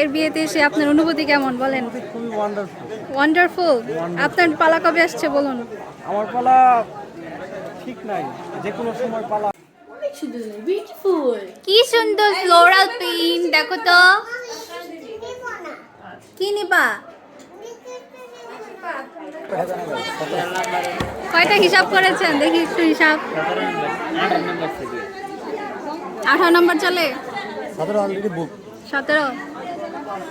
ভাইয়ের বিয়েতে এসে আপনার অনুভূতি কেমন বলেন? ওয়ান্ডারফুল ওয়ান্ডারফুল আপনার পালা কবে আসছে বলুন? আমার পালা ঠিক নাই যে কোনো সময় পালা। কি সুন্দর ফ্লোরাল প্রিন্ট দেখো তো। কি নিবা? কয়টা হিসাব করেছেন? দেখি একটু হিসাব। আঠারো নম্বর চলে? সতেরো অলরেডি বুক সতেরো? হে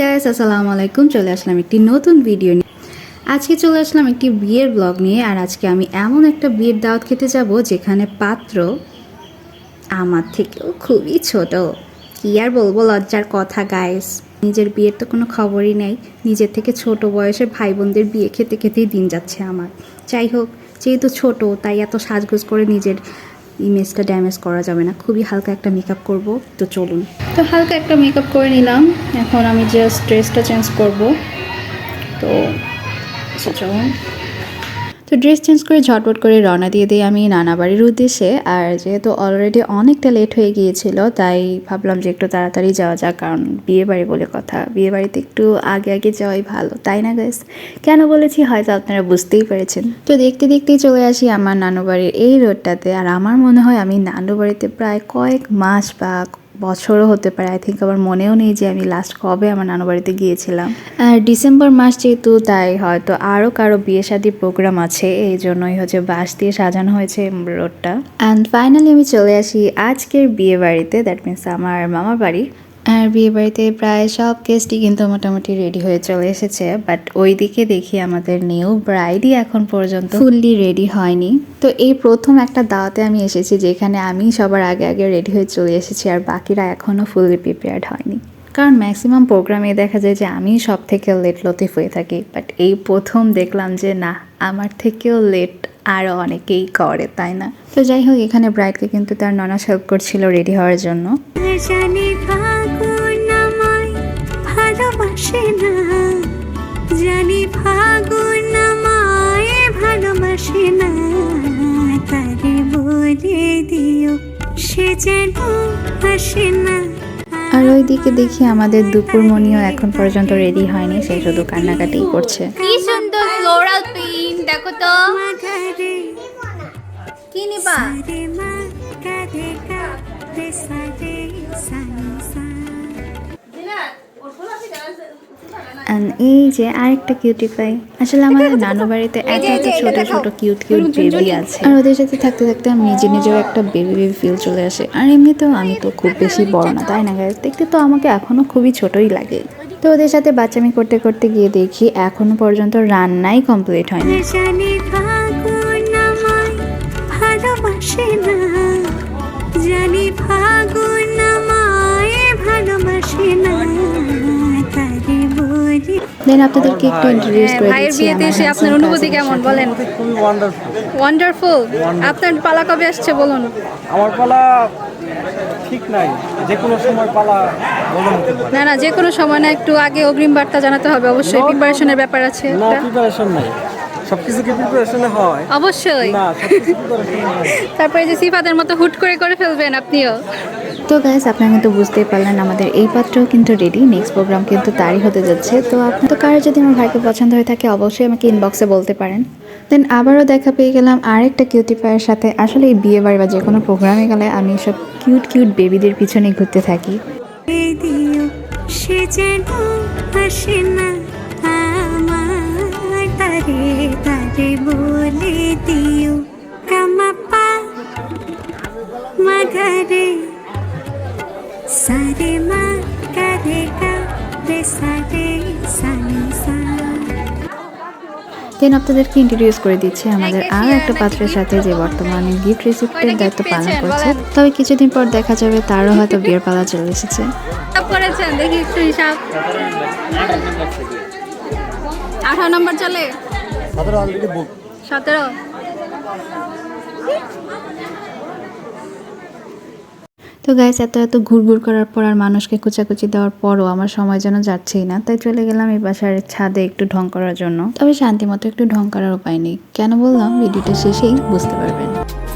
গাইস আসসালামু আলাইকুম চলে আসলাম একটি নতুন ভিডিও নিয়ে। আজকে চলে আসলাম একটি বিয়ের ব্লগ নিয়ে, আর আজকে আমি এমন একটা বিয়ের দাওয়াত খেতে যাব, যেখানে পাত্র আমার থেকেও খুবই ছোট। কি আর বলব লজ্জার কথা গায়েস নিজের বিয়ের তো কোনো খবরই নেই। নিজের থেকে ছোট বয়সের ভাই বোনদের বিয়ে খেতে খেতেই দিন যাচ্ছে আমার। যাই হোক যেহেতু ছোট তাই এত সাজগোজ করে নিজের ইমেজটা ড্যামেজ করা যাবে না। খুবই হালকা একটা মেকআপ করব তো চলুন। তো হালকা একটা মেকআপ করে নিলাম। এখন আমি জাস্ট ড্রেসটা চেঞ্জ করব। তো আচ্ছা, চলুন। তো ড্রেস চেঞ্জ করে ঝটপট করে রওনা দিয়ে দিই আমি নানা বাড়ির উদ্দেশ্যে। আর যেহেতু অলরেডি অনেকটা লেট হয়ে গিয়েছিল, তাই ভাবলাম যে একটু তাড়াতাড়ি যাওয়া যাক, কারণ বিয়ে বাড়ি বলে কথা। বিয়ে বাড়িতে একটু আগে আগে যাওয়াই ভালো, তাই না গাইস কেন বলেছি? হয়তো আপনারা বুঝতেই পেরেছেন। তো দেখতে দেখতেই চলে আসি আমার নানু বাড়ির এই রোডটাতে আর আমার মনে হয় আমি নানু বাড়িতে প্রায় কয়েক মাস বা বছরও হতে পারে। আই থিঙ্ক আমার মনেও নেই যে আমি লাস্ট কবে আমার নানু বাড়িতে গিয়েছিলাম। আর ডিসেম্বর মাস যেহেতু তাই হয়তো আরও কারও বিয়ে শাদির প্রোগ্রাম আছে এই জন্যই হচ্ছে বাঁশ দিয়ে সাজানো হয়েছে রোডটা অ্যান্ড ফাইনালি আমি চলে আসি আজকের বিয়ে বাড়িতে দ্যাট মিনস আমার মামার বাড়ি। আর বিয়ে বাড়িতে প্রায় সব গেস্টই কিন্তু মোটামুটি রেডি হয়ে চলে এসেছে। বাট ওইদিকে দেখি আমাদের নিউ ব্রাইডই এখন পর্যন্ত ফুললি রেডি হয়নি। তো এই প্রথম একটা দাওয়াতে আমি এসেছি যেখানে আমি সবার আগে আগে রেডি হয়ে চলে এসেছি আর বাকিরা এখনও ফুললি প্রিপেয়ার্ড হয়নি। কারণ ম্যাক্সিমাম প্রোগ্রামে দেখা যায় যে আমি সব থেকে লেট লতিফ হয়ে থাকি। বাট এই প্রথম দেখলাম যে না, আমার থেকেও লেট আরও অনেকেই করে তাই না? তো যাই হোক এখানে ব্রাইডকে কিন্তু তার ননাস হেল্প করছিল রেডি হওয়ার জন্য। জানি ফাগুন আমায় ভালোবাসে না জানি ফাগুন আমায় ভালোবাসে না তারে বলে দিও সে যেন আসে না। আর ওইদিকে দেখি আমাদের দুপুর মনিও এখন পর্যন্ত রেডি হয়নি সে শুধু কান্নাকাটি করছে। কি সুন্দর ফ্লোরাল প্রিন্ট দেখো তো। নিবা এই যে আরেকটা কিউটি পাই আসলে আমাদের নানু বাড়িতে এত এত ছোট ছোট কিউট কিউট বেবি আছে। আর ওদের সাথে থাকতে থাকতে আমি নিজে নিজেও একটা বেবি বেবি ফিল চলে আসে। আর এমনিতেও আমি তো খুব বেশি বড় না তাই না দেখতে তো আমাকে এখনও খুবই ছোটই লাগে। তো ওদের সাথে বাচ্চামি করতে করতে গিয়ে দেখি এখনও পর্যন্ত রান্নাই কমপ্লিট হয়নি। ভালোবাসে না। জানি ফাগুন আমায় ভালোবাসে না। দেন আপনাদেরকে একটু ইন্ট্রোডিউস করে ভাইয়ের বিয়েতে এসে আপনার অনুভূতি কেমন বলেন? খুবই ওয়ান্ডারফুল ওয়ান্ডারফুল আপনার পালা কবে আসছে বলুন? আমার পালা ঠিক নাই। যে কোনো সময় পালা না না যে কোনো সময় না একটু আগে অগ্রিম বার্তা জানাতে হবে। অবশ্যই প্রিপারেশনের ব্যাপার আছে না প্রিপারেশন নাই। সব কিছু কি প্রিপারেশনে হয়। অবশ্যই। না তারপরে যে সিফাদের মতো হুট করে করে ফেলবেন আপনিও। তো গাইস আপনারা কিন্তু বুঝতেই পারলেন আমাদের এই পাত্রও কিন্তু রেডি নেক্সট প্রোগ্রাম কিন্তু তারই হতে যাচ্ছে। তো আপনার তো কারও যদি আমার ভাইকে পছন্দ হয়ে থাকে অবশ্যই আমাকে ইনবক্সে বলতে পারেন। দেন আবারও দেখা পেয়ে গেলাম আরেকটা কিউটি পায়ের সাথে। আসলে এই বিয়ে বাড়ি বা যে কোনো প্রোগ্রামে গেলে আমি সব কিউট কিউট বেবিদের পিছনে ঘুরতে থাকি। সে যেন আসে না। বলে দিও কামাপা মাঘারে সারে মা কারে কা রে সারে সানি সা দেন আপনাদেরকে ইন্ট্রোডিউস করে দিচ্ছি আমাদের আরও একটা পাত্রের সাথে যে বর্তমানে গিফট রিসিপ্টের দায়িত্ব পালন করছে। তবে কিছুদিন পর দেখা যাবে তারও হয়তো বিয়ের পালা চলে এসেছে। হিসাব করেছেন দেখি একটু হিসাব। আঠারো নম্বর চলে। সতেরো অলরেডি বুক তো তো গাইস এত এত ঘুরঘুর করার পর আর মানুষকে কুচাকুচি দেওয়ার পরও আমার সময় যেন যাচ্ছেই না তাই চলে গেলাম এই বাসার ছাদে একটু ঢং করার জন্য তবে শান্তি মতো একটু ঢং করার উপায় নেই কেন বললাম ভিডিওটা শেষেই বুঝতে পারবেন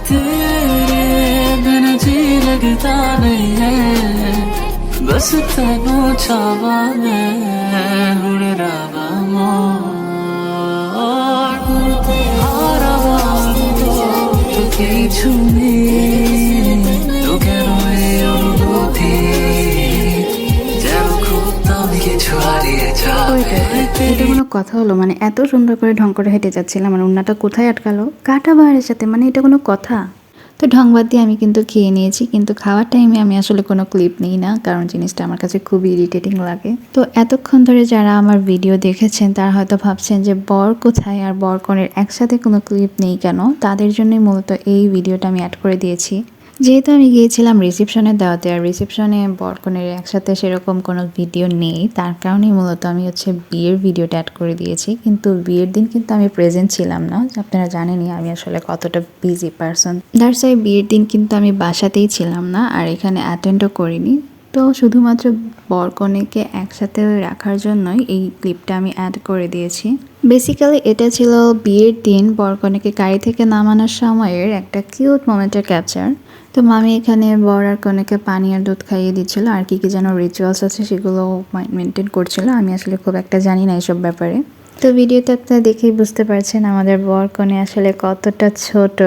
तेरे बिन जी लगता नहीं है बस तेनू चावा मैं কিছু নেই। তো কেন এই অনুভূতি, যেন খুব আমি কিছু হারিয়ে এটা কোনো কথা হলো। মানে এত সুন্দর করে ঢং করে হেঁটে যাচ্ছিলাম, আর উন্নাটা কোথায় আটকালো? কাটা বাহারের সাথে মানে এটা কোনো কথা? তো ঢংবাদ দিয়ে আমি কিন্তু খেয়ে নিয়েছি, কিন্তু খাওয়ার টাইমে আমি আসলে কোনো ক্লিপ নিই না, কারণ জিনিসটা আমার কাছে খুবই ইরিটেটিং লাগে। তো এতক্ষণ ধরে যারা আমার ভিডিও দেখেছেন, তারা হয়তো ভাবছেন যে বর কোথায় আর বর কনের একসাথে কোনো ক্লিপ নেই কেন? তাদের জন্যই মূলত এই ভিডিওটা আমি অ্যাড করে দিয়েছি। যেহেতু আমি গিয়েছিলাম রিসেপশনের দেওয়াতে, আর রিসেপশনে বরকনের একসাথে সেরকম কোনো ভিডিও নেই, তার কারণেই মূলত আমি হচ্ছে বিয়ের ভিডিওটা অ্যাড করে দিয়েছি। কিন্তু বিয়ের দিন কিন্তু আমি প্রেজেন্ট ছিলাম না, আপনারা জানেনই আমি আসলে কতটা বিজি পারসন ওয়াই বিয়ের দিন কিন্তু আমি বাসাতেই ছিলাম না, আর এখানে অ্যাটেন্ডও করিনি। তো শুধুমাত্র বরকনেকে একসাথে রাখার জন্যই এই ক্লিপটা আমি অ্যাড করে দিয়েছি। বেসিক্যালি এটা ছিল বিয়ের দিন বরকনেকে গাড়ি থেকে নামানোর সময়ের একটা কিউট মোমেন্টের ক্যাপচার তো মামি এখানে বর আর কনেকে পানি আর দুধ খাইয়ে দিচ্ছিল। আর কি কি যেন রিচুয়ালস আছে সেগুলো মেনটেন করছিল। আমি আসলে খুব একটা জানি না এইসব ব্যাপারে। তো ভিডিওতে আপনারা দেখেই বুঝতে পারছেন আমাদের বর কনে আসলে কতটা ছোট।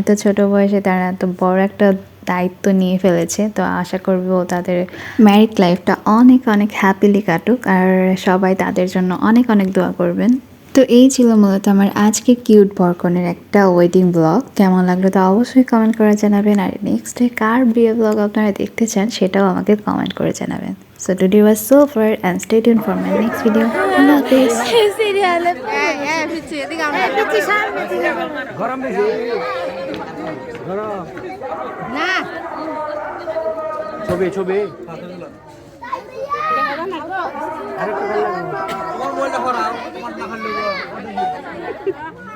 এত ছোট বয়সে তারা এত বড় একটা দায়িত্ব নিয়ে ফেলেছে। তো আশা করব তাদের ম্যারিড লাইফটা অনেক অনেক হ্যাপিলি কাটুক। আর সবাই তাদের জন্য অনেক অনেক দোয়া করবেন। তো এই ছিল মূলত আমার আজকে কিউট বরকনের একটা ওয়েডিং ব্লগ কেমন লাগল তো অবশ্যই কমেন্ট করে জানাবেন। আর নেক্সট ডে কার বিয়ে ব্লগ আপনারা দেখতে চান সেটাও আমাকে কমেন্ট করে জানাবেন। So today was so far and stay tune for my next video আল্লাহ হাফিজ। গরম বেশি। গরম না ছবি ছবি। আরেকটু 哈喽，欢迎。